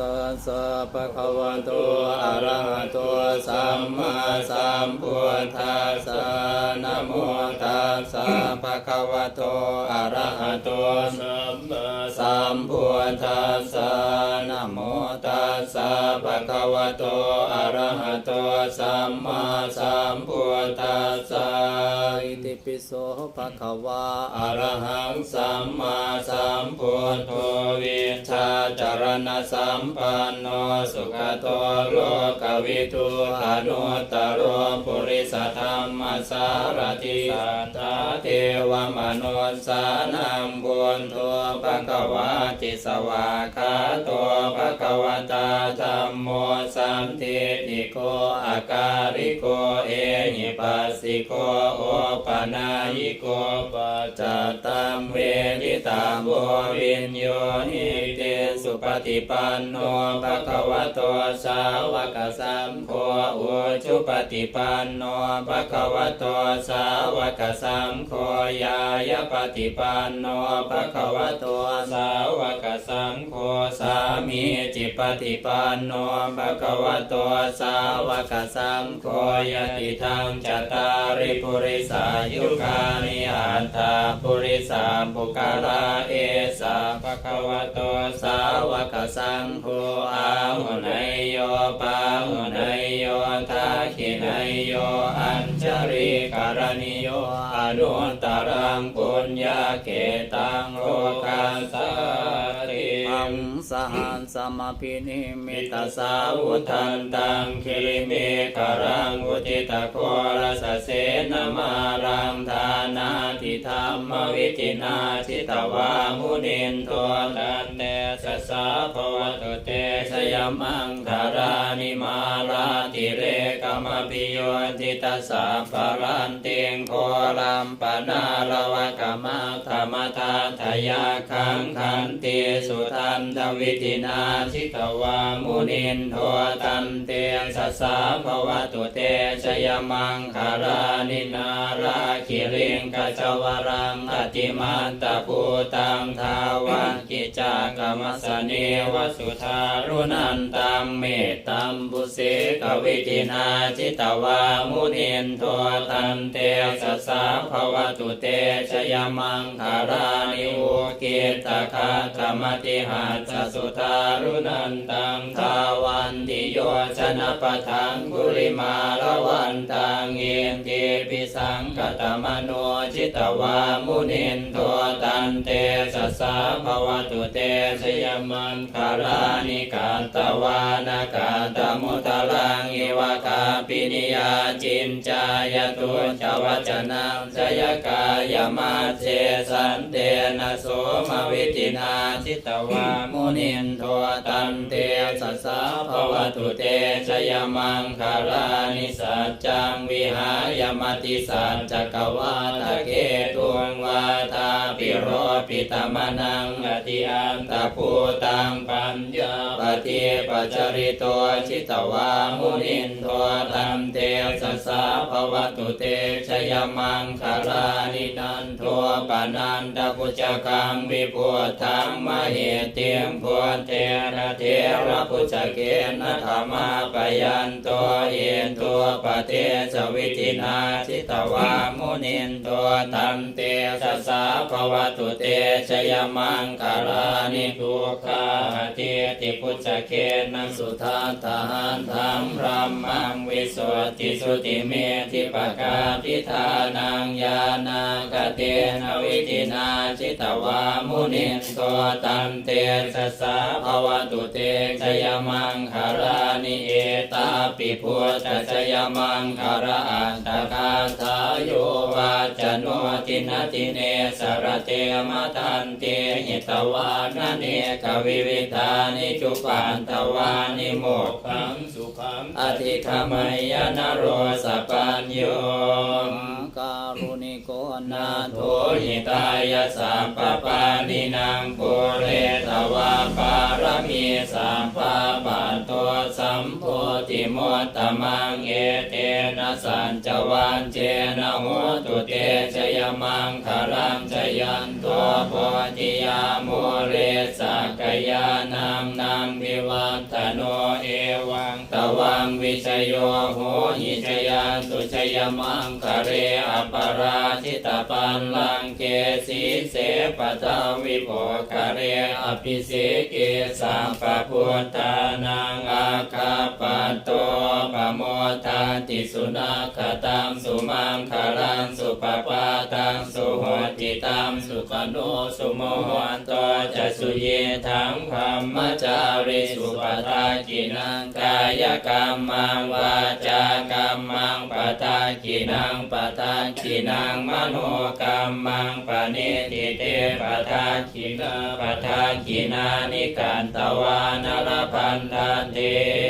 ตัสสะภะคะวะโตอะระหะโตสัมมาสัมพุทธัสสะนะโมตัสสะภะคะวะโตอะระหะโตสัมมาสัมพุทธัสสะนะโมตัสสะภะคะวะโตอะระหะโตสัมมาสัมพุ อิติปิโสภะคะวะอะระหังสัมมาสัมพุทโธวิชาจารณสัมปันโนสุขโตโลกวิทูอนุตตรปุริสธรรมสารติสัทธาเทวมนุสานังบุญโทภะคะวะติสวาคาโตภะคะว ตาธัมโมสัมทิติโกอาการิโกเอหิปัสสิโกโอปนายิโกปัจจตัมเวทิตาโววินโยนิเตสุปฏิปันโนภะคะวะโตสาวกสัมโฆอุชุปฏิปันโนภะคะวะโตสาวกสัมโฆยายปฏิปันโนภะคะวะโตสาวกสัมโฆสามีจิปฏิปันโนภะคะวะโตสาวกสัมโฆยติธรรมจตาริปุริสายุคานิอัตาปุริสาปุกาลาเอสาภะคะวะโตสาวกสังโฆอาหุนยโยปาหุนยโยทาคินยโยอัญชริการณิโยอนุตตรังปุญญาเกตังโลกาสาติอั งสหันสมพินิมิตาสาวุทันตังคิริเมกรังอุติตาโครสเสนมารังทานาทิธรรมวิจินาชิตวามุนินโทตันเนสสาภวตุเตชยมังคารานิมาลา มปิโยติตาสาปรันเตียงโคลัมปนาลวะกมาธรรมทาทยาคังคันเตสุทันทวิตินาชิตวามุนินโทตันเตสัสสะภวตุเตชยมังคารานินาราคิริงกัจวรังอติมันตภูตังทาวันกิจากรรมสเนวสุธารุนันตังเมตตัมบุเสกวิตินาจิตวามุนินโทตันเตสสสะภวตุเตชยมังคารานิโวเกตคาธรรมติหัสสุธารุนันตังทาวันติโยชนะปะทังกุริมาลวันตังเยนเตปิสังกตมโนจิตวามุนินโทตันเตสสสะภวตุเตชยมังคารานิกาตวานากาตมุตลังอิวะคาปินิยาจินจายตุจวัจนังจยกายมาเจสันเตนะโสมวิตินาจิตวามุนินโทตันเตสสสะภวตุเตชยมังคารานิสัจจังวิหายมติสัจจกวาตะเกตุงวาตาปิโรปิตมนังอติอันตภูตังปัญญาปฏิปัจจริโตชิตวามุนินโทตันเตสสสะภวตุเตชยมังคารานินันโทปนันตกุจกังวิพุทังมเหเตียงพุทเทระเทระพุจเกนะธรรมาปยันโตเยนตัวปเตสวิตินาชิตวามุนินโทตันเตสสสะภวตุเตชยมังคารานิทุกขาเทติพุจเกนะสุทัตตานธรรมรัมมังวิสุทธิสุติเมธิปกาทิธานังญาณากเตนะวิตินาจิตวามุนินโตตันเตสสสะภวตุเตชยมังคารานิเอตาปิพุทธชยมังคาราอันตคาทายโยวาจโนตินาติเนสรเตมตันเตหิตวานเนกวิวิธานิจุปันตวานิโมกขังสุขังอธิธรรมยนโรสปัญโยการุณิโกนาโทหิตายสัมปปานินางปุเรตวาปารมีสัมปปันโตสัมโพธิโมตตมังเอเตนะสัญจวันเจนะโหตุเตชยมังคารังชยันตัวโพธิยาโมเรสักยานังนางวิวัตโนเอวังตวังวิชโยโหหิชยาตุชยมังคะเรอปราชิตปันลังเกสีเสปตาวิโภคะเรอภิเสเกสัมปพุทธานังอาคาปัตโตปโมทาติสุนัขตังสุมังคารังสุปปาตังสุโห ติตังสุขโนสุโมหันตจะสุเยทังธรรมจาริสุปทากินังกายกรรมังวาจากรรมังปทากินังปทากินังมโนกรรมังปณิทิเตปทากินาปทากินานิกันตวานรพันธเตปทากิเน